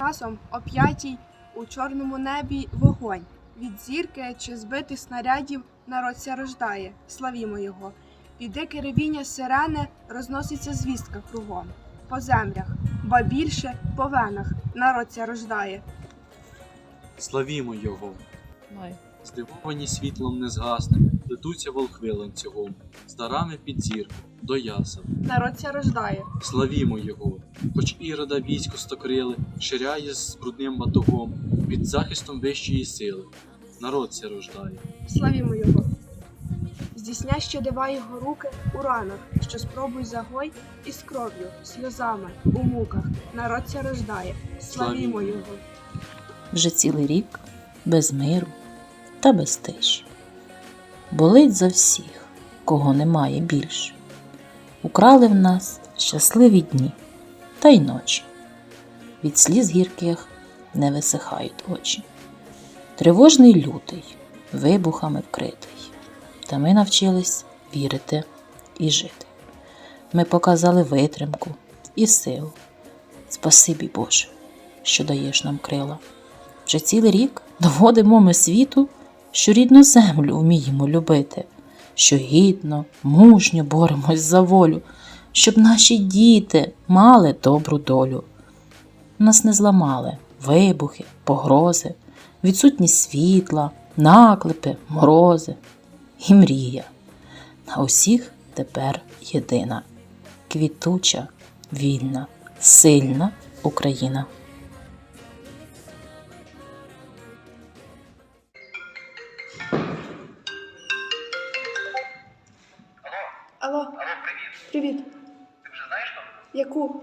часом, о п'ятій, у чорному небі вогонь. Від зірки чи збитих снарядів народ ся рождає, славімо його. Під дике ревіння сирени розноситься звістка кругом. По землях, ба більше по венах народ ся рождає. Славімо його, Май. Здивовані світлом не згасне, плетуться волхви ланцюгом, з дарами під зірку, до ясел. Народ ся рождає. Славімо його, хоч ірода військо стокрили, ширяє з брудним батогом, під захистом вищої сили. Народ ся рождає. Славімо його. Здійсня ще дива його руки у ранах, що спробуй загой із кров'ю, сльозами, у муках. Народ ся рождає. Славімо Славімо. його. Вже цілий рік без миру та без тиші. Болить за всіх, кого немає більше. Украли в нас щасливі дні та й ночі. Від сліз гірких не висихають очі. Тривожний лютий, вибухами вкритий. Та ми навчились вірити і жити. Ми показали витримку і силу. Спасибі Боже, що даєш нам крила. Вже цілий рік доводимо ми світу, що рідну землю вміємо любити, що гідно, мужньо боремось за волю, щоб наші діти мали добру долю. Нас не зламали вибухи, погрози, відсутність світла, наклепи, морози і мрія. На усіх тепер єдина, квітуча, вільна, сильна Україна. Алло, Алло, привіт. привіт. Ти вже знаєш що? Яку?